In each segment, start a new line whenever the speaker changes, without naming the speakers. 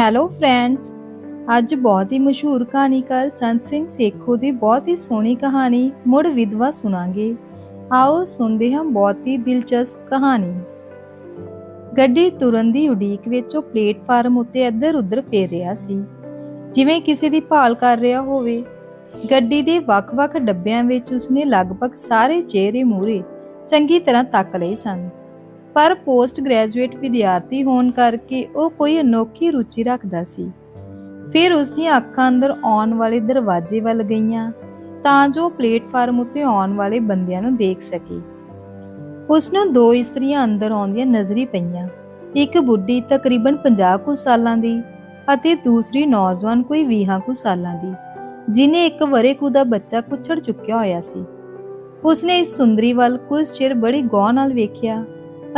Hello friends ਅੱਜ ਬਹੁਤ ਹੀ ਮਸ਼ਹੂਰ ਕਹਾਣੀਕਾਰ ਸੰਤ ਸਿੰਘ ਸੇਖੋ ਦੀ ਬਹੁਤ ਹੀ ਸੋਹਣੀ ਕਹਾਣੀ, ਮੁੜ ਵਿਧਵਾ ਸੁਣਾਂਗੇ। ਆਓ ਸੁਣਦੇ ਹਾਂ ਬਹੁਤ ਹੀ ਦਿਲਚਸਪ ਕਹਾਣੀ। ਗੱਡੀ ਤੁਰਨ ਦੀ ਉਡੀਕ ਵਿੱਚ ਉਹ ਪਲੇਟਫਾਰਮ ਉੱਤੇ ਇੱਧਰ-ਉੱਧਰ ਫੇਰ ਰਿਹਾ ਸੀ। ਜਿਵੇਂ ਕਿਸੇ ਦੀ ਭਾਲ ਕਰ ਰਿਹਾ ਹੋਵੇ। ਗੱਡੀ ਦੇ ਵੱਖ-ਵੱਖ ਡੱਬਿਆਂ ਵਿੱਚ ਉਸਨੇ ਲਗਭਗ ਸਾਰੇ ਚਿਹਰੇ ਮੂਰੇ ਚੰਗੀ ਤਰ੍ਹਾਂ ਤੱਕ ਲਏ ਸਨ। ਪਰ ਪੋਸਟ ਗ੍ਰੈਜੂਏਟ ਵਿਦਿਆਰਥੀ ਹੋਣ ਕਰਕੇ ਉਹ ਕੋਈ ਅਨੋਖੀ ਰੁਚੀ ਰੱਖਦਾ ਸੀ। ਫਿਰ ਉਸ ਦੀਆਂ ਅੱਖਾਂ ਅੰਦਰ ਆਉਣ ਵਾਲੇ ਦਰਵਾਜ਼ੇ ਵੱਲ ਗਈਆਂ ਤਾਂ ਜੋ ਪਲੇਟਫਾਰਮ ਉੱਤੇ ਆਉਣ ਵਾਲੇ ਬੰਦਿਆਂ ਨੂੰ ਦੇਖ ਸਕੇ। ਉਸ ਨੂੰ ਦੋ ਇਸਤਰੀਆਂ ਅੰਦਰ ਆਉਂਦੀਆਂ ਨਜ਼ਰੀ ਪਈਆਂ, ਇੱਕ ਬੁੱਢੀ ਤਕਰੀਬਨ 50 ਕੁ ਸਾਲਾਂ ਦੀ ਅਤੇ ਦੂਸਰੀ ਨੌਜਵਾਨ ਕੋਈ 20 ਕੁ ਸਾਲਾਂ ਦੀ, ਜਿਨੇ ਇੱਕ ਵਰੇ ਕੁ ਦਾ ਬੱਚਾ ਕੁੱਛੜ ਚੁੱਕਿਆ ਹੋਇਆ ਸੀ। ਉਸਨੇ ਇਸ ਸੁੰਦਰੀ ਵੱਲ ਕੁਝ ਚਿਰ ਬੜੀ ਗੌਰ ਨਾਲ ਵੇਖਿਆ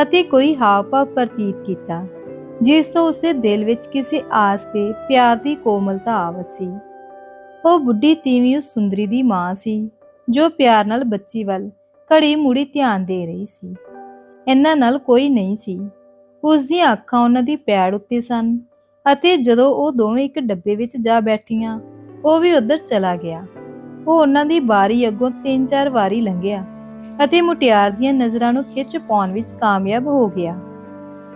ਅਤੇ ਕੋਈ ਹਾਵ-ਭਾਵ ਪ੍ਰਤੀਤ ਕੀਤਾ, ਜਿਸ ਤੋਂ ਉਸਦੇ ਦਿਲ ਵਿੱਚ ਕਿਸੇ ਆਸ ਤੇ ਪਿਆਰ ਦੀ ਕੋਮਲਤਾ ਆ ਵਸੀ। ਉਹ ਬੁੱਢੀ ਤੀਵੀਂ ਉਸ ਸੁੰਦਰੀ ਦੀ ਮਾਂ ਸੀ, ਜੋ ਪਿਆਰ ਨਾਲ ਬੱਚੀ ਵੱਲ ਘੜੀ ਮੁੜੀ ਧਿਆਨ ਦੇ ਰਹੀ ਸੀ। ਇਹਨਾਂ ਨਾਲ ਕੋਈ ਨਹੀਂ ਸੀ। ਉਸ ਦੀਆਂ ਅੱਖਾਂ ਉਹਨਾਂ ਦੀ ਪੈੜ ਉੱਤੇ ਸਨ ਅਤੇ ਜਦੋਂ ਉਹ ਦੋਵੇਂ ਇੱਕ ਡੱਬੇ ਵਿੱਚ ਜਾ ਬੈਠੀਆਂ, ਉਹ ਵੀ ਉੱਧਰ ਚਲਾ ਗਿਆ। ਉਹ ਉਹਨਾਂ ਦੀ ਬਾਰੀ ਅੱਗੋਂ ਤਿੰਨ ਚਾਰ ਵਾਰੀ ਲੰਘਿਆ। ਅਤੇ ਮੁਟਿਆਰ ਦੀਆਂ ਨਜ਼ਰਾਂ ਨੂੰ ਖਿੱਚ ਪਾਉਣ ਵਿੱਚ ਕਾਮਯਾਬ ਹੋ ਗਿਆ।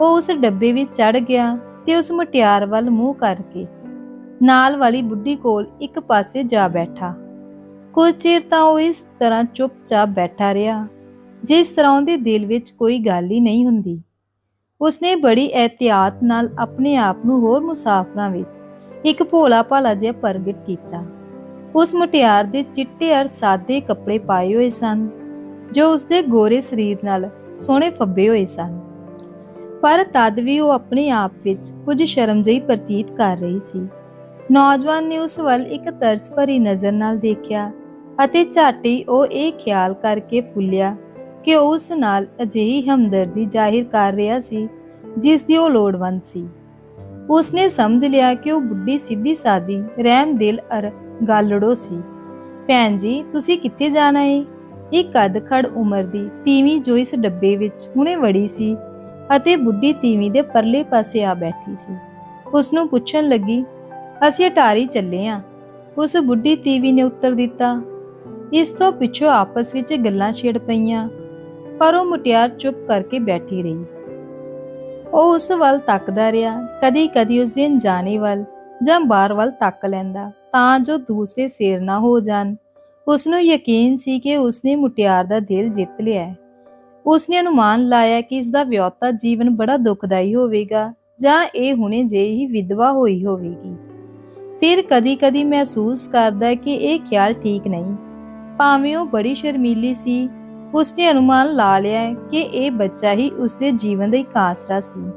ਉਹ ਉਸ ਡੱਬੇ ਵਿੱਚ ਚੜ ਗਿਆ ਤੇ ਉਸ ਮੁਟਿਆਰ ਵੱਲ ਮੂੰਹ ਕਰਕੇ ਨਾਲ ਵਾਲੀ ਬੁੱਢੀ ਕੋਲ ਇੱਕ ਪਾਸੇ ਜਾ ਬੈਠਾ। ਕੁਝ ਚਿਰ ਤਾਂ ਉਹ ਇਸ ਤਰ੍ਹਾਂ ਚੁੱਪਚਾਪ ਬੈਠਾ ਰਿਹਾ, ਜਿਸ ਤਰ੍ਹਾਂ ਉਹਦੇ ਦਿਲ ਵਿੱਚ ਕੋਈ ਗੱਲ ਹੀ ਨਹੀਂ ਹੁੰਦੀ। ਉਸਨੇ ਬੜੀ ਇhtiyਾਤ ਨਾਲ ਆਪਣੇ ਆਪ ਨੂੰ ਹੋਰ ਮੁਸਾਫਰਾਂ ਵਿੱਚ ਇੱਕ ਭੋਲਾ ਭਾਲਾ ਜਿਹਾ ਪ੍ਰਗਟ ਕੀਤਾ। ਉਸ ਮੁਟਿਆਰ ਦੇ ਚਿੱਟੇ ਅਰ ਸਾਦੇ ਕੱਪੜੇ ਪਾਏ ਹੋਏ ਸਨ। ਜੋ ਉਸਦੇ ਗੋਰੇ ਸਰੀਰ ਨਾਲ ਸੋਹਣੇ ਫੱਬੇ ਹੋਏ ਸਨ। ਪਰ ਤਦ ਵੀ ਉਹ ਆਪਣੇ ਆਪ ਵਿੱਚ ਕੁਝ ਸ਼ਰਮ ਜਿਹੀ ਪ੍ਰਤੀਤ ਕਰ ਰਹੀ ਸੀ। ਨੌਜਵਾਨ ਨੇ ਉਸ ਵੱਲ ਇੱਕ ਤਰਸ ਭਰੀ ਨਜ਼ਰ ਨਾਲ ਦੇਖਿਆ ਅਤੇ ਝਾਟੀ ਉਹ ਇਹ ਖਿਆਲ ਕਰਕੇ ਫੁੱਲਿਆ ਕਿ ਉਸ ਨਾਲ ਅਜਿਹੀ ਹਮਦਰਦੀ ਜ਼ਾਹਿਰ ਕਰ ਰਿਹਾ ਸੀ ਜਿਸ ਦੀ ਉਹ ਲੋੜਵੰਦ ਸੀ। ਉਸਨੇ ਸਮਝ ਲਿਆ ਕਿ ਉਹ ਬੁੱਢੀ ਸਿੱਧੀ ਸਾਦੀ ਰਹਿਮ ਦਿਲ ਅਰ ਗਾਲੜੋ ਸੀ। ਭੈਣ ਜੀ, ਤੁਸੀਂ ਕਿੱਥੇ ਜਾਣਾ ਏ? ਇੱਕ ਕੱਦ ਖੜ ਉਮਰ ਦੀ ਤੀਵੀਂ ਜੋ ਇਸ ਡੱਬੇ ਵਿੱਚ ਹੁਣੇ ਵੜੀ ਸੀ ਅਤੇ ਬੁੱਢੀ ਤੀਵੀਂ ਦੇ ਪਰਲੇ ਪਾਸੇ ਆ ਬੈਠੀ ਸੀ। ਉਸ ਨੂੰ ਪੁੱਛਣ ਲੱਗੀ, ਅਸੀਂ ਅਟਾਰੀ ਚੱਲੇ ਆਂ। ਉਸ ਬੁੱਢੀ ਤੀਵੀ ਨੇ ਉੱਤਰ ਦਿੱਤਾ, ਇਸ ਤੋਂ ਪਿੱਛੋਂ ਆਪਸ ਵਿੱਚ ਗੱਲਾਂ ਛੇੜ ਪਈਆਂ। ਪਰ ਉਹ ਮੁਟਿਆਰ ਚੁੱਪ ਕਰਕੇ ਬੈਠੀ ਰਹੀ। ਉਹ ਉਸ ਵੱਲ ਤੱਕਦਾ ਰਿਹਾ, ਕਦੀ-ਕਦੀ ਉਸ ਦੇ ਅਣਜਾਣੇ ਵੱਲ ਜਾਂ ਬਾਹਰ ਵੱਲ ਤੱਕ ਲੈਂਦਾ ਤਾਂ ਜੋ ਦੂਸਰੇ ਸੇਰ ਨਾ ਹੋ ਜਾਣ। ਉਸ ਨੂੰ ਯਕੀਨ ਸੀ ਕਿ ਉਸਨੇ ਮੁਟਿਆਰ ਦਾ ਦਿਲ ਜਿੱਤ ਲਿਆ ਹੈ। ਉਸਨੇ ਅਨੁਮਾਨ ਲਾਇਆ ਕਿ ਇਸ ਦਾ ਵਿਆਹਤਾ ਜੀਵਨ ਬੜਾ ਦੁਖਦਾਈ ਹੋਵੇਗਾ ਜਾਂ ਇਹ ਹੁਣੇ ਜੇ ਹੀ ਵਿਧਵਾ ਹੋਈ ਹੋਵੇਗੀ। ਫਿਰ ਕਦੀ-ਕਦੀ ਮਹਿਸੂਸ ਕਰਦਾ ਕਿ ਇਹ ਖਿਆਲ ਠੀਕ ਨਹੀਂ। ਭਾਵੇਂ ਉਹ ਬੜੀ ਸ਼ਰਮੀਲੀ ਸੀ, ਉਸਨੇ ਅਨੁਮਾਨ ਲਾ ਲਿਆ ਕਿ ਇਹ ਬੱਚਾ ਹੀ ਉਸਦੇ ਜੀਵਨ ਦਾ ਇੱਕ ਆਸਰਾ ਸੀ।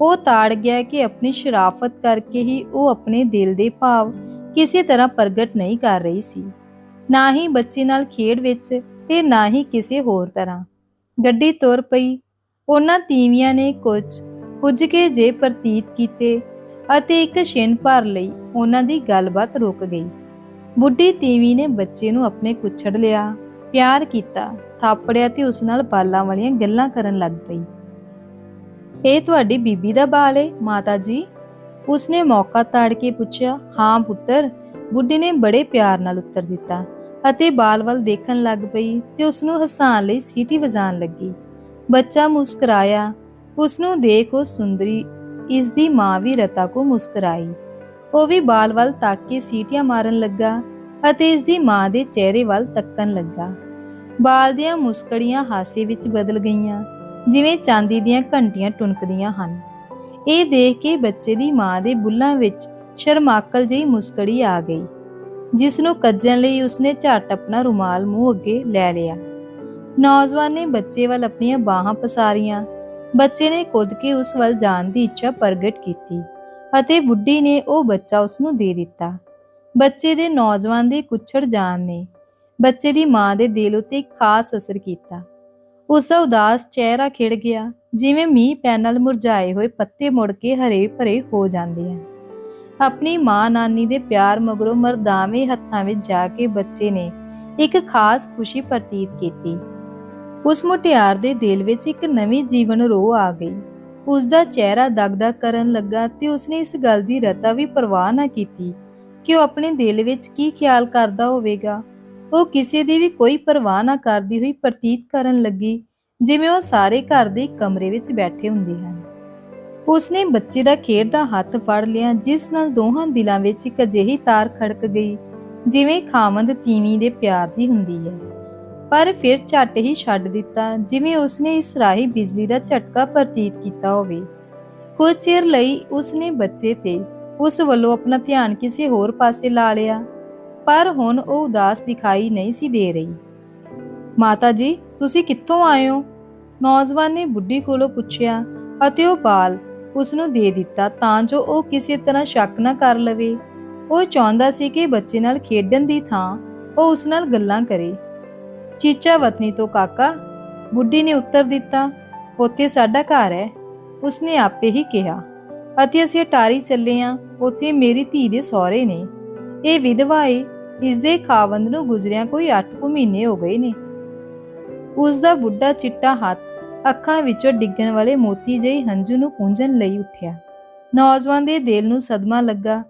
ਉਹ ਤਾੜ ਗਿਆ ਕਿ ਆਪਣੀ ਸ਼ਰਾਫਤ ਕਰਕੇ ਹੀ ਉਹ ਆਪਣੇ ਦਿਲ ਦੇ ਭਾਵ ਕਿਸੇ ਤਰ੍ਹਾਂ ਪ੍ਰਗਟ ਨਹੀਂ ਕਰ ਰਹੀ ਸੀ। ਨਾ ਹੀ ਬੱਚੇ ਨਾਲ ਖੇਡ ਵਿੱਚ ਤੇ ਨਾ ਹੀ ਕਿਸੇ ਹੋਰ ਤਰ੍ਹਾਂ। ਗੱਡੀ ਤੁਰ ਪਈ। ਉਹਨਾਂ ਤੀਵੀਆਂ ਨੇ ਕੁਝ ਪੁੱਜ ਕੇ ਜੇ ਪ੍ਰਤੀਤ ਕੀਤੇ ਅਤੇ ਇੱਕ ਛਿਨ ਭਰ ਲਈ ਉਹਨਾਂ ਦੀ ਗੱਲਬਾਤ ਰੁਕ ਗਈ। ਬੁੱਢੀ ਤੀਵੀ ਨੇ ਬੱਚੇ ਨੂੰ ਆਪਣੇ ਕੁੱਛੜ ਲਿਆ, ਪਿਆਰ ਕੀਤਾ, ਥਾਪੜਿਆ ਤੇ ਉਸ ਨਾਲ ਬਾਲਾਂ ਵਾਲੀਆਂ ਗੱਲਾਂ ਕਰਨ ਲੱਗ ਪਈ। ਇਹ ਤੁਹਾਡੀ ਬੀਬੀ ਦਾ ਬਾਲ ਏ, ਮਾਤਾ ਜੀ? ਉਸਨੇ ਮੌਕਾ ਤਾੜ ਕੇ ਪੁੱਛਿਆ, ਹਾਂ ਪੁੱਤਰ। ਬੁੱਢੀ ਨੇ ਬੜੇ ਪਿਆਰ ਨਾਲ ਉੱਤਰ ਦਿੱਤਾ। ਅਤੇ ਬਾਲ ਵੱਲ ਦੇਖਣ ਲੱਗ ਪਈ ਤੇ ਉਸ ਨੂੰ ਹਸਾਉਣ ਲਈ ਸੀਟੀ ਵਜਾਉਣ ਲੱਗੀ। ਬੱਚਾ ਮੁਸਕਰਾਇਆ। ਉਸ ਨੂੰ ਦੇਖ ਉਹ ਸੁੰਦਰੀ ਇਸ ਦੀ ਮਾਂ ਵੀ ਰਤਾ ਕੋ ਮੁਸਕਰਾਈ। ਉਹ ਵੀ ਬਾਲ ਵੱਲ ਤੱਕ ਕੇ ਸੀਟੀਆਂ ਮਾਰਨ ਲੱਗਾ ਅਤੇ ਇਸ ਦੀ ਮਾਂ ਦੇ ਚਿਹਰੇ ਵੱਲ ਤੱਕਣ ਲੱਗਾ। ਬਾਲ ਦੀਆਂ ਮੁਸਕੜੀਆਂ ਹਾਸੇ ਵਿੱਚ ਬਦਲ ਗਈਆਂ, ਜਿਵੇਂ ਚਾਂਦੀ ਦੀਆਂ ਘੰਟੀਆਂ ਟੁਣਕਦੀਆਂ ਹਨ। ਇਹ ਦੇਖ ਕੇ ਬੱਚੇ ਦੀ ਮਾਂ ਦੇ ਬੁੱਲਾਂ ਵਿੱਚ ਸ਼ਰਮਾਕਲ ਜਿਹੀ ਮੁਸਕੜੀ ਆ ਗਈ। ਜਿਸ ਨੂੰ ਕੱਜਣ ਲਈ ਉਸਨੇ ਝਟ ਆਪਣਾ ਰੁਮਾਲ ਮੂੰਹ ਅੱਗੇ ਲੈ ਲਿਆ। ਨੌਜਵਾਨ ਨੇ ਬੱਚੇ ਵੱਲ ਆਪਣੀਆਂ ਬਾਹਾਂ ਪਸਾਰੀਆਂ। ਬੱਚੇ ਨੇ ਕੁੱਦ ਕੇ ਉਸ ਵੱਲ ਜਾਣ ਦੀ ਇੱਛਾ ਪ੍ਰਗਟ ਕੀਤੀ ਅਤੇ ਬੁੱਢੀ ਨੇ ਉਹ ਬੱਚਾ ਉਸ ਨੂੰ ਦੇ ਦਿੱਤਾ। ਬੱਚੇ ਦੇ ਨੌਜਵਾਨ ਦੇ ਕੁੱਛੜ ਜਾਣ ਨੇ। ਬੱਚੇ ਦੀ ਮਾਂ ਦੇ ਦਿਲ ਉਤੇ ਖਾਸ ਅਸਰ ਕੀਤਾ। ਉਸ ਦਾ ਉਦਾਸ ਚਿਹਰਾ ਖਿੜ ਗਿਆ, ਜਿਵੇਂ ਮੀਂਹ ਪੈਣ ਨਾਲ ਮੁਰਝਾਏ ਹੋਏ ਪੱਤੇ ਮੁੜ ਕੇ ਹਰੇ ਭਰੇ ਹੋ ਜਾਂਦੇ ਹਨ। ਆਪਣੀ ਮਾਂ ਨਾਨੀ ਦੇ ਪਿਆਰ ਮਗਰੋਂ ਮਰਦਾਵੇਂ ਹੱਥਾਂ ਵਿੱਚ ਜਾ ਕੇ ਬੱਚੇ ਨੇ ਇੱਕ ਖਾਸ ਖੁਸ਼ੀ ਪ੍ਰਤੀਤ ਕੀਤੀ। ਉਸ ਮੁਟਿਆਰ ਦੇ ਦਿਲ ਵਿੱਚ ਇੱਕ ਨਵੀਂ ਜੀਵਨ ਰੋਹ ਆ ਗਈ। ਉਸ ਦਾ ਚਿਹਰਾ ਦਗਦਗ ਕਰਨ ਲੱਗਾ ਤੇ ਉਸਨੇ ਇਸ ਗੱਲ ਦੀ ਰਤਾ ਵੀ ਪਰਵਾਹ ਨਾ ਕੀਤੀ ਕਿ ਉਹ ਆਪਣੇ ਦਿਲ ਵਿੱਚ ਕੀ ਖਿਆਲ ਕਰਦਾ ਹੋਵੇਗਾ। ਉਹ ਕਿਸੇ ਦੀ ਵੀ ਕੋਈ ਪਰਵਾਹ ਨਾ ਕਰਦੀ ਹੋਈ ਪ੍ਰਤੀਤ ਕਰਨ ਲੱਗੀ, ਜਿਵੇਂ ਉਹ ਸਾਰੇ ਘਰ ਦੇ ਕਮਰੇ ਵਿੱਚ ਬੈਠੇ ਹੁੰਦੇ ਹਨ। ਉਸਨੇ ਬੱਚੇ ਦਾ ਖੇਡਦਾ ਹੱਥ ਫੜ ਲਿਆ, ਜਿਸ ਨਾਲ ਦੋਹਾਂ ਦਿਲਾਂ ਵਿੱਚ ਇੱਕ ਅਜਿਹੀ ਤਾਰ ਖੜਕ ਗਈ, ਜਿਵੇਂ ਖਾਮੰਦ ਤੀਵੀਂ ਦੇ ਪਿਆਰ ਦੀ ਹੁੰਦੀ ਹੈ। ਪਰ ਫਿਰ ਝੱਟ ਹੀ ਛੱਡ ਦਿੱਤਾ, ਜਿਵੇਂ ਉਸਨੇ ਇਸ ਰਾਹੀ ਬਿਜਲੀ ਦਾ ਝਟਕਾ ਪ੍ਰਤੀਤ ਕੀਤਾ ਹੋਵੇ। ਕੁਝ ਚਿਰ ਲਈ ਉਸਨੇ ਬੱਚੇ ਤੇ ਉਸ ਵੱਲੋਂ ਆਪਣਾ ਧਿਆਨ ਕਿਸੇ ਹੋਰ ਪਾਸੇ ਲਾ ਲਿਆ, ਪਰ ਹੁਣ ਉਹ ਉਦਾਸ ਦਿਖਾਈ ਨਹੀਂ ਸੀ ਦੇ ਰਹੀ। ਮਾਤਾ ਜੀ, ਤੁਸੀਂ ਕਿੱਥੋਂ ਆਏ ਹੋ? ਨੌਜਵਾਨ ਨੇ ਬੁੱਢੀ ਕੋਲੋਂ ਪੁੱਛਿਆ, ਅਤੇ ਉਹ ਬਾਲ ਉਸ ਨੂੰ ਦੇ ਦਿੱਤਾ ਤਾਂ ਜੋ ਉਹ ਕਿਸੇ ਤਰ੍ਹਾਂ ਸ਼ੱਕ ਨਾ ਕਰ ਲਵੇ। ਉਹ ਚਾਹੁੰਦਾ ਸੀ ਕਿ ਬੱਚੇ ਨਾਲ ਖੇਡਣ ਦੀ ਥਾਂ ਉਹ ਉਸ ਨਾਲ ਗੱਲਾਂ ਕਰੇ। ਚੀਚਾ ਵਤਨੀ ਤੋਂ, ਕਾਕਾ, ਬੁੱਢੀ ਨੇ ਉੱਤਰ ਦਿੱਤਾ, ਉੱਥੇ ਸਾਡਾ ਘਰ ਹੈ। ਉਸਨੇ ਆਪੇ ਹੀ ਕਿਹਾ। ਅਤੇ ਅਸੀਂ ਅਟਾਰੀ ਚੱਲੇ ਆਂ, ਉੱਥੇ ਮੇਰੀ ਧੀ ਦੇ ਸਹੁਰੇ ਨੇ। ਇਹ ਵਿਧਵਾ ਏ ਇਸ ਦੇ ਖਾਵੰਦ ਨੂੰ ਗੁਜ਼ਰਿਆ ਕੋਈ 8 ਕੁ ਮਹੀਨੇ ਹੋ ਗਏ ਨੇ। ਉਸ ਦਾ ਬੁੱਢਾ ਚਿੱਟਾ ਹੱਥ ਅੱਖਾਂ ਵਿੱਚੋਂ ਡਿੱਗਣ ਵਾਲੇ ਮੋਤੀ ਜਿਹੇ ਹੰਝੂ ਨੂੰ ਪੂੰਝਣ ਲਈ ਉੱਠਿਆ। ਨੌਜਵਾਨ ਦੇ ਦਿਲ ਨੂੰ ਸਦਮਾ ਲੱਗਾ,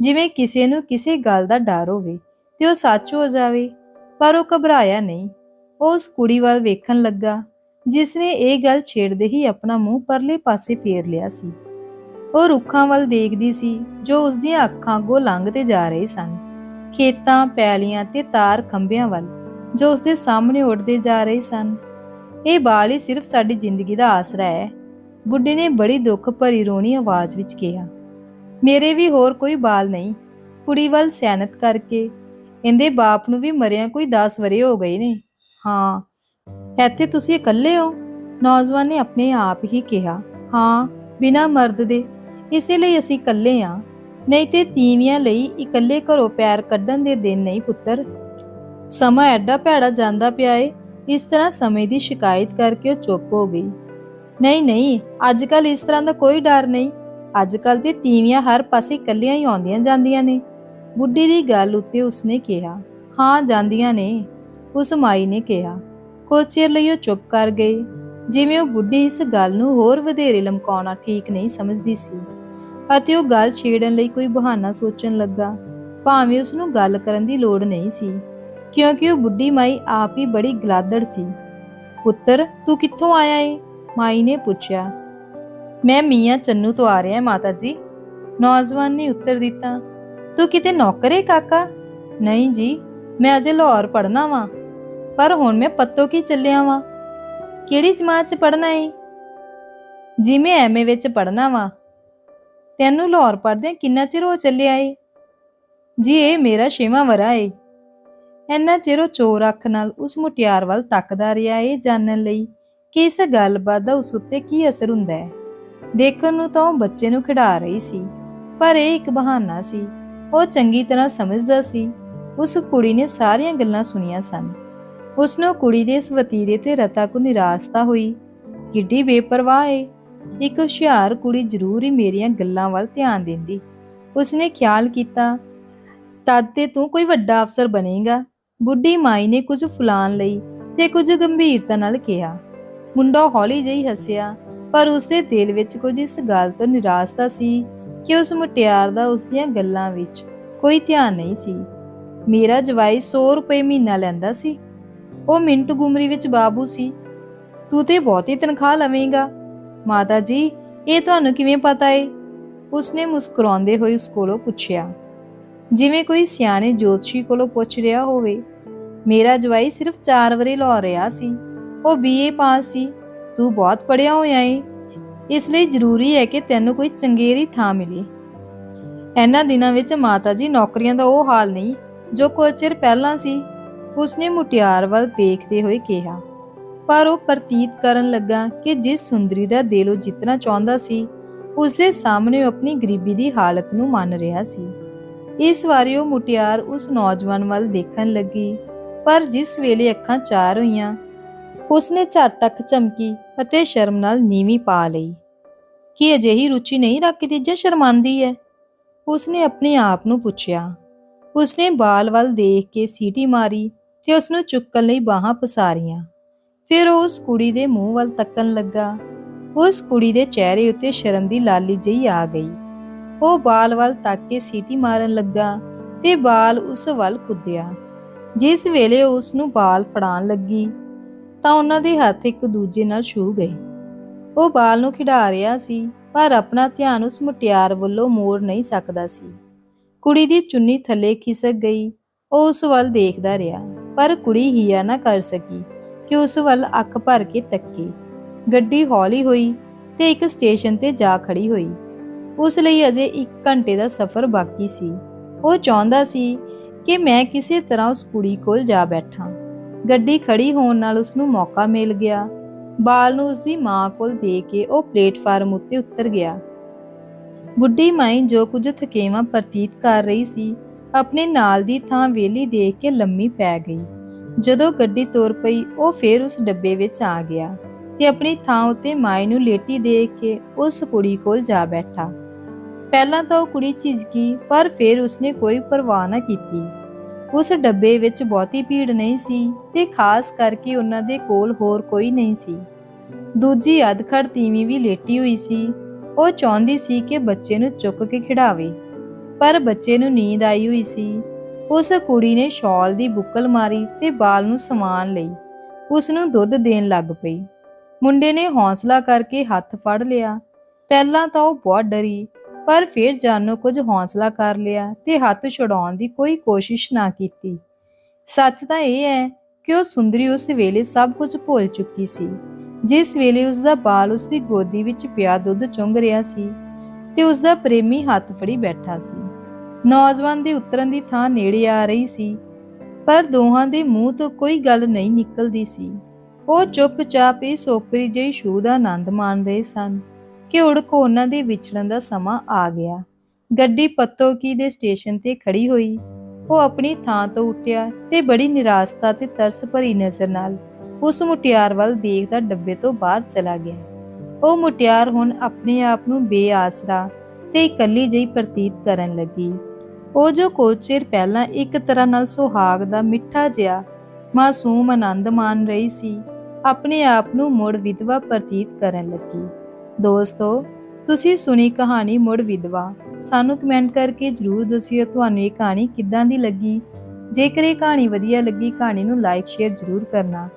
ਜਿਵੇਂ ਕਿਸੇ ਨੂੰ ਕਿਸੇ ਗੱਲ ਦਾ ਡਰ ਹੋਵੇ, ਤੇ ਉਹ ਸੱਚ ਹੋ ਜਾਵੇ, ਪਰ ਉਹ ਘਬਰਾਇਆ ਨਹੀਂ। ਉਹ ਉਸ ਕੁੜੀ ਵੱਲ ਵੇਖਣ ਲੱਗਾ, ਜਿਸ ਨੇ ਇਹ ਗੱਲ ਛੇੜਦੇ ਹੀ ਆਪਣਾ ਮੂੰਹ ਪਰਲੇ ਪਾਸੇ ਫੇਰ ਲਿਆ ਸੀ। ਉਹ ਰੁੱਖਾਂ ਵੱਲ ਦੇਖਦੀ ਸੀ, ਜੋ ਉਸ ਦੀਆਂ ਅੱਖਾਂ ਅੱਗੋਂ ਲੰਘਦੇ ਜਾ ਰਹੇ ਸਨ। ਖੇਤਾਂ, ਪੈਲੀਆਂ ਤੇ ਤਾਰ ਖੰਭਿਆਂ ਵੱਲ, ਜੋ ਉਸ ਦੇ ਸਾਹਮਣੇ ਉੱਡਦੇ ਜਾ ਰਹੇ ਸਨ। ਇਹ ਬਾਲ ਹੀ ਸਿਰਫ ਸਾਡੀ ਜ਼ਿੰਦਗੀ ਦਾ ਆਸਰਾ ਹੈ। ਬੁੱਢੇ ਨੇ ਬੜੀ ਦੁੱਖ ਭਰੀ ਰੋਣੀ ਆਵਾਜ਼ ਵਿੱਚ ਕਿਹਾ, ਮੇਰੇ ਵੀ ਹੋਰ ਕੋਈ ਬਾਲ ਨਹੀਂ। ਕੁੜੀ ਵੱਲ ਸਿਆਣਤ ਕਰਕੇ, ਇਹਦੇ ਬਾਪ ਨੂੰ ਵੀ ਮਰਿਆ ਕੋਈ 10 ਵਰੇ ਹੋ ਗਏ ਨੇ। ਹਾਂ, ਇੱਥੇ ਤੁਸੀਂ ਇਕੱਲੇ ਹੋ? ਨੌਜਵਾਨ ਨੇ ਆਪਣੇ ਆਪ ਹੀ ਕਿਹਾ, ਹਾਂ, ਬਿਨਾ ਮਰਦ ਦੇ। ਇਸੇ ਲਈ ਅਸੀਂ ਇਕੱਲੇ ਆ। ਨਹੀਂ ਤੇ ਤੀਵੀਆਂ ਲਈ ਇਕੱਲੇ ਘਰੋਂ ਪੈਰ ਕੱਢਣ ਦੇ ਦਿਨ ਨਹੀਂ ਪੁੱਤਰ। ਸਮਾਂ ਐਡਾ ਭੈੜਾ ਜਾਂਦਾ ਪਿਆ ਏ ਇਸ ਤਰ੍ਹਾਂ ਸਮੇਂ ਦੀ ਸ਼ਿਕਾਇਤ ਕਰਕੇ ਉਹ ਚੁੱਪ ਹੋ ਗਈ। ਨਹੀਂ ਨਹੀਂ ਅੱਜ ਕੱਲ ਇਸ ਤਰ੍ਹਾਂ ਦਾ ਕੋਈ ਡਰ ਨਹੀਂ। ਅੱਜ ਕੱਲ ਤੇ ਤੀਵੀਆਂ ਹਰ ਪਾਸੇ ਇਕੱਲੀਆਂ ਹੀ ਆਉਂਦੀਆਂ ਜਾਂਦੀਆਂ ਨੇ। ਬੁੱਢੀ ਦੀ ਗੱਲ ਉੱਤੇ ਉਸਨੇ ਕਿਹਾ, ਹਾਂ, ਜਾਂਦੀਆਂ ਨੇ, ਉਸ ਮਾਈ ਨੇ ਕਿਹਾ। ਕੁਝ ਚਿਰ ਲਈ ਉਹ ਚੁੱਪ ਕਰ ਗਈ ਜਿਵੇਂ ਉਹ ਬੁੱਢੀ ਇਸ ਗੱਲ ਨੂੰ ਹੋਰ ਵਧੇਰੇ ਲਮਕਾਉਣਾ ਠੀਕ ਨਹੀਂ ਸਮਝਦੀ ਸੀ। ਅਤੇ ਉਹ ਗੱਲ ਛੇੜਨ ਲਈ ਕੋਈ ਬਹਾਨਾ ਸੋਚਣ ਲੱਗਾ। ਭਾਵੇਂ ਉਸ ਨੂੰ ਗੱਲ ਕਰਨ ਦੀ ਲੋੜ ਨਹੀਂ ਸੀ। ਕਿਉਂਕਿ ਉਹ ਬੁੱਢੀ ਮਾਈ ਆਪ ਹੀ ਬੜੀ ਗਲਾਦੜ ਸੀ। ਪੁੱਤਰ, ਤੂੰ ਕਿੱਥੋਂ ਆਇਆ ਏ? ਮਾਈ ਨੇ ਪੁੱਛਿਆ। ਮੈਂ ਮੀਆਂ ਚੰਨੂ ਤੋਂ ਆ ਰਿਹਾ ਮਾਤਾ ਜੀ। ਨੌਜਵਾਨ ਨੇ ਉੱਤਰ ਦਿੱਤਾ, ਤੂੰ ਕਿਤੇ ਨੌਕਰ ਏ, ਕਾਕਾ? ਨਹੀਂ ਜੀ, ਮੈਂ ਅਜੇ ਲਾਹੌਰ ਪੜਨਾ ਵਾਂ, ਪਰ ਹੁਣ ਮੈਂ ਪੱਤੋ ਕੀ ਚੱਲਿਆ ਵਾਂ? ਕਿਹੜੀ ਜਮਾਤ 'ਚ ਪੜਨਾ ਏ? ਜਿਵੇਂ ਮੈਂ ਐਮਏ ਵਿੱਚ ਪੜਨਾ ਵਾਂ। ਤੈਨੂੰ ਲਾਹੌਰ ਪੜਦਿਆਂ ਕਿੰਨਾ ਚਿਰ ਹੋ ਚੱਲਿਆ ਏ? ਜੀ, ਇਹ ਮੇਰਾ ਛੇਵਾਂ ਵਰਾ ਏ। ਇੰਨਾ ਚਿਰ ਉਹ ਚੋਰ ਅੱਖ ਨਾਲ ਉਸ ਮੁਟਿਆਰ ਵੱਲ ਤੱਕਦਾ ਰਿਹਾ ਇਹ ਜਾਣਨ ਲਈ ਕਿ ਇਸ ਗੱਲਬਾਤ ਦਾ ਉਸ ਉੱਤੇ ਕੀ ਅਸਰ ਹੁੰਦਾ ਹੈ। ਦੇਖਣ ਨੂੰ ਤਾਂ ਉਹ ਬੱਚੇ ਨੂੰ ਖਿਡਾ ਰਹੀ ਸੀ, ਪਰ ਇਹ ਇੱਕ ਬਹਾਨਾ ਸੀ। ਉਹ ਚੰਗੀ ਤਰ੍ਹਾਂ ਸਮਝਦਾ ਸੀ। ਉਸ ਕੁੜੀ ਨੇ ਸਾਰੀਆਂ ਗੱਲਾਂ ਸੁਣੀਆਂ ਸਨ। ਉਸ ਨੂੰ ਕੁੜੀ ਦੇ ਇਸ ਵਤੀਰੇ ਤੇ ਰਤਾ ਕੋ ਨਿਰਾਸ਼ਤਾ ਹੋਈ। ਕਿੱਡੀ ਬੇਪਰਵਾਹ ਏ। ਇੱਕ ਹੁਸ਼ਿਆਰ ਕੁੜੀ ਜ਼ਰੂਰ ਹੀ ਮੇਰੀਆਂ ਗੱਲਾਂ ਵੱਲ ਧਿਆਨ ਦਿੰਦੀ। ਉਸਨੇ ਖਿਆਲ ਕੀਤਾ, ਤਦ ਤੇ ਤੂੰ ਕੋਈ ਵੱਡਾ ਅਫਸਰ ਬਣੇਗਾ। ਬੁੱਢੀ ਮਾਈ ਨੇ ਕੁਝ ਫੁਲਾਣ ਲਈ ਤੇ ਕੁਝ ਗੰਭੀਰਤਾ ਨਾਲ ਕਿਹਾ। ਮੁੰਡਾ ਹੌਲੀ ਜਿਹੀ ਹੱਸਿਆ, ਪਰ ਉਸਦੇ ਦਿਲ ਵਿੱਚ ਕੁਝ ਇਸ ਗੱਲ ਤੋਂ ਨਿਰਾਸ਼ਤਾ ਸੀ ਕਿ ਉਸ ਮੁਟਿਆਰ ਦਾ ਉਸ ਦੀਆਂ ਗੱਲਾਂ ਵਿੱਚ ਕੋਈ ਧਿਆਨ ਨਹੀਂ ਸੀ। ਮੇਰਾ ਜਵਾਈ 100 ਰੁਪਏ ਮਹੀਨਾ ਲੈਂਦਾ ਸੀ। ਉਹ ਮਿੰਟ ਗੁਮਰੀ ਵਿੱਚ ਬਾਬੂ ਸੀ। ਤੂੰ ਤੇ ਬਹੁਤੀ ਤਨਖਾਹ ਲਵੇਂਗਾ। ਮਾਤਾ ਜੀ, ਇਹ ਤੁਹਾਨੂੰ ਕਿਵੇਂ ਪਤਾ ਏ? ਉਸਨੇ ਮੁਸਕਰਾਉਂਦੇ ਹੋਏ ਉਸ ਕੋਲੋਂ ਪੁੱਛਿਆ। ਜਿਵੇਂ ਕੋਈ ਸਿਆਣੇ ਜੋਤਸ਼ੀ ਕੋਲੋਂ ਪੁੱਛ ਰਿਹਾ ਹੋਵੇ ਮੇਰਾ ਜਵਾਈ ਸਿਰਫ 4 ਵਰੇ ਲਾ ਰਿਹਾ ਸੀ। ਉਹ ਬੀਏ ਪਾਸ ਸੀ। ਤੂੰ ਬਹੁਤ ਪੜਿਆ ਹੋਇਆ ਏ। ਇਸ ਲਈ ਜ਼ਰੂਰੀ ਹੈ ਕਿ ਤੈਨੂੰ ਕੋਈ ਚੰਗੇਰੀ ਥਾਂ ਮਿਲੇ। ਇਹਨਾਂ ਦਿਨਾਂ ਵਿੱਚ ਮਾਤਾ ਜੀ ਨੌਕਰੀਆਂ ਦਾ ਉਹ ਹਾਲ ਨਹੀਂ, ਜੋ ਕੁਝ ਚਿਰ ਪਹਿਲਾਂ ਸੀ। ਉਸਨੇ ਮੁਟਿਆਰ ਵੱਲ ਦੇਖਦੇ ਹੋਏ ਕਿਹਾ, ਪਰ ਉਹ ਪ੍ਰਤੀਤ ਕਰਨ ਲੱਗਾ ਕਿ ਜਿਸ ਸੁੰਦਰੀ ਦਾ ਦਿਲ ਉਹ ਜਿੱਤਣਾ ਚਾਹੁੰਦਾ ਸੀ ਉਸ ਦੇ ਸਾਹਮਣੇ ਉਹ ਆਪਣੀ ਗਰੀਬੀ ਦੀ ਹਾਲਤ ਨੂੰ ਮੰਨ ਰਿਹਾ ਸੀ। ਇਸ ਵਾਰੀ ਉਹ ਮੁਟਿਆਰ ਉਸ ਨੌਜਵਾਨ ਵੱਲ ਦੇਖਣ ਲੱਗੀ। ਪਰ ਜਿਸ ਵੇਲੇ ਅੱਖਾਂ ਚਾਰ ਹੋਈਆਂ, ਉਸਨੇ ਝੱਟ ਅੱਖ ਚਮਕੀ ਅਤੇ ਸ਼ਰਮ ਨਾਲ ਨੀਵੀਂ ਪਾ ਲਈ। ਕੀ ਅਜਿਹੀ ਰੁਚੀ ਨਹੀਂ ਰੱਖਦੀ ਜਾਂ ਸ਼ਰਮਾਂਦੀ ਹੈ? ਉਸਨੇ ਆਪਣੇ ਆਪ ਨੂੰ ਪੁੱਛਿਆ। ਉਸਨੇ ਬਾਲ ਵੱਲ ਦੇਖ ਕੇ ਸੀਟੀ ਮਾਰੀ ਤੇ ਉਸ ਨੂੰ ਚੁੱਕਣ ਲਈ ਬਾਹਾਂ ਪਸਾਰੀਆਂ। ਫਿਰ ਉਹ ਉਸ ਕੁੜੀ ਦੇ ਮੂੰਹ ਵੱਲ ਤੱਕਣ ਲੱਗਾ। ਉਸ ਕੁੜੀ ਦੇ ਚਿਹਰੇ ਉੱਤੇ ਸ਼ਰਮ ਦੀ ਲਾਲੀ ਜਿਹੀ ਆ ਗਈ। ਉਹ ਬਾਲ ਵੱਲ ਤੱਕ ਕੇ ਸੀਟੀ ਮਾਰਨ ਲੱਗਾ ਤੇ ਬਾਲ ਉਸ ਵੱਲ ਕੁੱਦਿਆ। ਜਿਸ ਵੇਲੇ ਉਹ ਉਸ ਨੂੰ ਬਾਲ ਫੜਾਉਣ ਲੱਗੀ, ਤਾਂ ਉਹਨਾਂ ਦੇ ਹੱਥ ਇੱਕ ਦੂਜੇ ਨਾਲ ਛੂ ਗਏ। ਉਹ ਬਾਲ ਨੂੰ ਖਿਡਾ ਰਿਹਾ ਸੀ, ਪਰ ਆਪਣਾ ਧਿਆਨ ਉਸ ਮੁਟਿਆਰ ਵੱਲੋਂ ਮੋੜ ਨਹੀਂ ਸਕਦਾ ਸੀ। ਕੁੜੀ ਦੀ ਚੁੰਨੀ ਥੱਲੇ ਖਿਸਕ ਗਈ, ਉਹ ਉਸ ਵੱਲ ਦੇਖਦਾ ਰਿਹਾ, ਪਰ ਕੁੜੀ ਹੀਆ ਨਾ ਕਰ ਸਕੀ ਕਿ ਉਸ ਵੱਲ ਅੱਖ ਭਰ ਕੇ ਤੱਕੇ। ਗੱਡੀ ਹੌਲੀ ਹੋਈ ਤੇ ਇੱਕ ਸਟੇਸ਼ਨ ਤੇ ਜਾ ਖੜੀ ਹੋਈ। ਉਸ ਲਈ ਅਜੇ 1 ਘੰਟੇ ਦਾ ਸਫ਼ਰ ਬਾਕੀ ਸੀ। ਉਹ ਚਾਹੁੰਦਾ ਸੀ ਕਿ ਮੈਂ ਕਿਸੇ ਤਰ੍ਹਾਂ ਉਸ ਕੁੜੀ ਕੋਲ ਜਾ ਬੈਠਾਂ। ਗੱਡੀ ਖੜੀ ਹੋਣ ਨਾਲ ਉਸ ਨੂੰ ਮੌਕਾ ਮਿਲ ਗਿਆ। ਬਾਲ ਨੂੰ ਉਸ ਦੀ ਮਾਂ ਕੋਲ ਦੇ ਕੇ ਉਹ ਪਲੇਟਫਾਰਮ ਉੱਤੇ ਉਤਰ ਗਿਆ। ਬੁੱਢੀ ਮਾਈ ਜੋ ਕੁਝ ਥਕੇਵਾਂ ਪ੍ਰਤੀਤ ਕਰ ਰਹੀ ਸੀ, ਆਪਣੇ ਨਾਲ ਦੀ ਥਾਂ ਵੇਲੀ ਦੇਖ ਕੇ ਲੰਮੀ ਪੈ ਗਈ। ਜਦੋਂ ਗੱਡੀ ਤੁਰ ਪਈ, ਉਹ ਫੇਰ ਉਸ ਡੱਬੇ ਵਿੱਚ ਆ ਗਿਆ ਤੇ ਆਪਣੀ ਥਾਂ ਉੱਤੇ ਮਾਈ ਨੂੰ ਲੇਟੀ ਦੇਖ ਕੇ ਉਸ ਕੁੜੀ ਕੋਲ ਜਾ ਬੈਠਾ। ਪਹਿਲਾਂ ਤਾਂ ਉਹ ਕੁੜੀ ਝਿਜਕੀ, ਪਰ ਫਿਰ ਉਸਨੇ ਕੋਈ ਪਰਵਾਹ ਨਾ ਕੀਤੀ। ਉਸ ਡੱਬੇ ਵਿੱਚ ਬਹੁਤੀ ਭੀੜ ਨਹੀਂ ਸੀ ਤੇ ਖਾਸ ਕਰਕੇ ਉਹਨਾਂ ਦੇ ਕੋਲ ਹੋਰ ਕੋਈ ਨਹੀਂ ਸੀ। ਦੂਜੀ ਅਧਖੜ ਤੀਵੀਂ ਵੀ ਲੇਟੀ ਹੋਈ ਸੀ। ਉਹ ਚਾਹੁੰਦੀ ਸੀ ਕਿ ਬੱਚੇ ਨੂੰ ਚੁੱਕ ਕੇ ਖਿਡਾਵੇ, ਪਰ ਬੱਚੇ ਨੂੰ ਨੀਂਦ ਆਈ ਹੋਈ ਸੀ। ਉਸ ਕੁੜੀ ਨੇ ਸ਼ਾਲ ਦੀ ਬੁੱਕਲ ਮਾਰੀ ਤੇ ਬਾਲ ਨੂੰ ਸਮਾਨ ਲਈ। ਉਸ ਨੂੰ ਦੁੱਧ ਦੇਣ ਲੱਗ ਪਈ। ਮੁੰਡੇ ਨੇ ਹੌਸਲਾ ਕਰਕੇ ਹੱਥ ਫੜ ਲਿਆ। ਪਹਿਲਾਂ ਤਾਂ ਉਹ ਬਹੁਤ ਡਰੀ ਪਰ ਫਿਰ ਜਾਨੋ ਕੁਝ ਹੌਸਲਾ ਕਰ ਲਿਆ ਤੇ ਹੱਥ ਛੁਡਾਉਣ ਦੀ ਕੋਈ ਕੋਸ਼ਿਸ਼ ਨਾ ਕੀਤੀ। ਸੱਚ ਤਾਂ ਇਹ ਹੈ ਕਿ ਉਹ ਸੁੰਦਰੀ ਉਸ ਵੇਲੇ ਸਭ ਕੁਝ ਭੁੱਲ ਚੁੱਕੀ ਸੀ। ਜਿਸ ਵੇਲੇ ਉਸ ਦਾ ਬਾਲ ਉਸ ਦੀ ਗੋਦੀ ਵਿੱਚ ਪਿਆ ਦੁੱਧ ਚੁੰਗ ਰਿਹਾ ਸੀ ਤੇ ਉਸ ਦਾ ਪ੍ਰੇਮੀ ਹੱਥ ਫੜੀ ਬੈਠਾ ਸੀ। ਨੌਜਵਾਨ ਦੇ ਉਤਰਨ ਦੀ ਥਾਂ ਨੇੜੇ ਆ ਰਹੀ ਸੀ, ਪਰ ਦੋਹਾਂ ਦੇ ਮੂੰਹ ਤੋਂ ਕੋਈ ਗੱਲ ਨਹੀਂ ਨਿਕਲਦੀ ਸੀ। ਉਹ ਚੁੱਪਚਾਪ ਇਸ ਓਕਰੀ ਜਿਹੀ ਸ਼ੂ ਦਾ ਆਨੰਦ ਮਾਣ ਰਹੇ ਸਨ। ਘਿਉੜ ਕੋ ਉਹਨਾਂ ਦੇ ਵਿਛੜਨ ਦਾ ਸਮਾਂ ਆ ਗਿਆ। ਗੱਡੀ ਪੱਤੋਕੀ ਦੇ ਸਟੇਸ਼ਨ ਤੇ ਖੜੀ ਹੋਈ। ਉਹ ਆਪਣੀ ਥਾਂ ਤੋਂ ਉੱਠਿਆ ਤੇ ਬੜੀ ਨਿਰਾਸ਼ਤਾ ਤੇ ਤਰਸ ਭਰੀ ਨਜ਼ਰ ਨਾਲ ਉਸ ਮੁਟਿਆਰ ਵੱਲ ਦੇਖਦਾ ਡੱਬੇ ਤੋਂ ਬਾਹਰ ਚਲਾ ਗਿਆ। ਉਹ ਮੁਟਿਆਰ ਹੁਣ ਆਪਣੇ ਆਪ ਨੂੰ ਬੇਆਸਰਾ ਤੇ ਇਕੱਲੀ ਜਿਹੀ ਪ੍ਰਤੀਤ ਕਰਨ ਲੱਗੀ। ਉਹ ਜੋ ਕੁਝ ਚਿਰ ਪਹਿਲਾਂ ਇੱਕ ਤਰ੍ਹਾਂ ਨਾਲ ਸੁਹਾਗ ਦਾ ਮਿੱਠਾ ਜਿਹਾ, ਮਾਸੂਮ ਆਨੰਦ ਮਾਣ ਰਹੀ ਸੀ, ਆਪਣੇ ਆਪ ਨੂੰ ਮੁੜ ਵਿਧਵਾ ਪ੍ਰਤੀਤ ਕਰਨ ਲੱਗੀ। ਦੋਸਤੋ, ਤੁਸੀਂ ਸੁਣੀ ਕਹਾਣੀ ਮੁੜ ਵਿਧਵਾ। ਸਾਨੂੰ ਕਮੈਂਟ ਕਰਕੇ ਜਰੂਰ ਦੱਸਿਓ ਤੁਹਾਨੂੰ ਇਹ ਕਹਾਣੀ ਕਿੱਦਾਂ ਦੀ ਲੱਗੀ। ਜੇਕਰ ਇਹ ਕਹਾਣੀ ਵਧੀਆ ਲੱਗੀ, ਕਹਾਣੀ ਨੂੰ ਲਾਈਕ ਸ਼ੇਅਰ ਜਰੂਰ ਕਰਨਾ।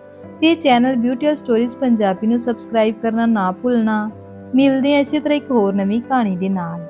ਤੇ ਚੈਨਲ ਬਿਊਟੀ ਸਟੋਰੀਜ਼ ਪੰਜਾਬੀ ਨੂੰ ਸਬਸਕ੍ਰਾਈਬ ਕਰਨਾ ਨਾ ਭੁੱਲਣਾ। ਮਿਲਦੇ ਹਾਂ ਇਸੇ ਤਰ੍ਹਾਂ ਇੱਕ ਹੋਰ ਨਵੀਂ ਕਹਾਣੀ ਦੇ ਨਾਲ।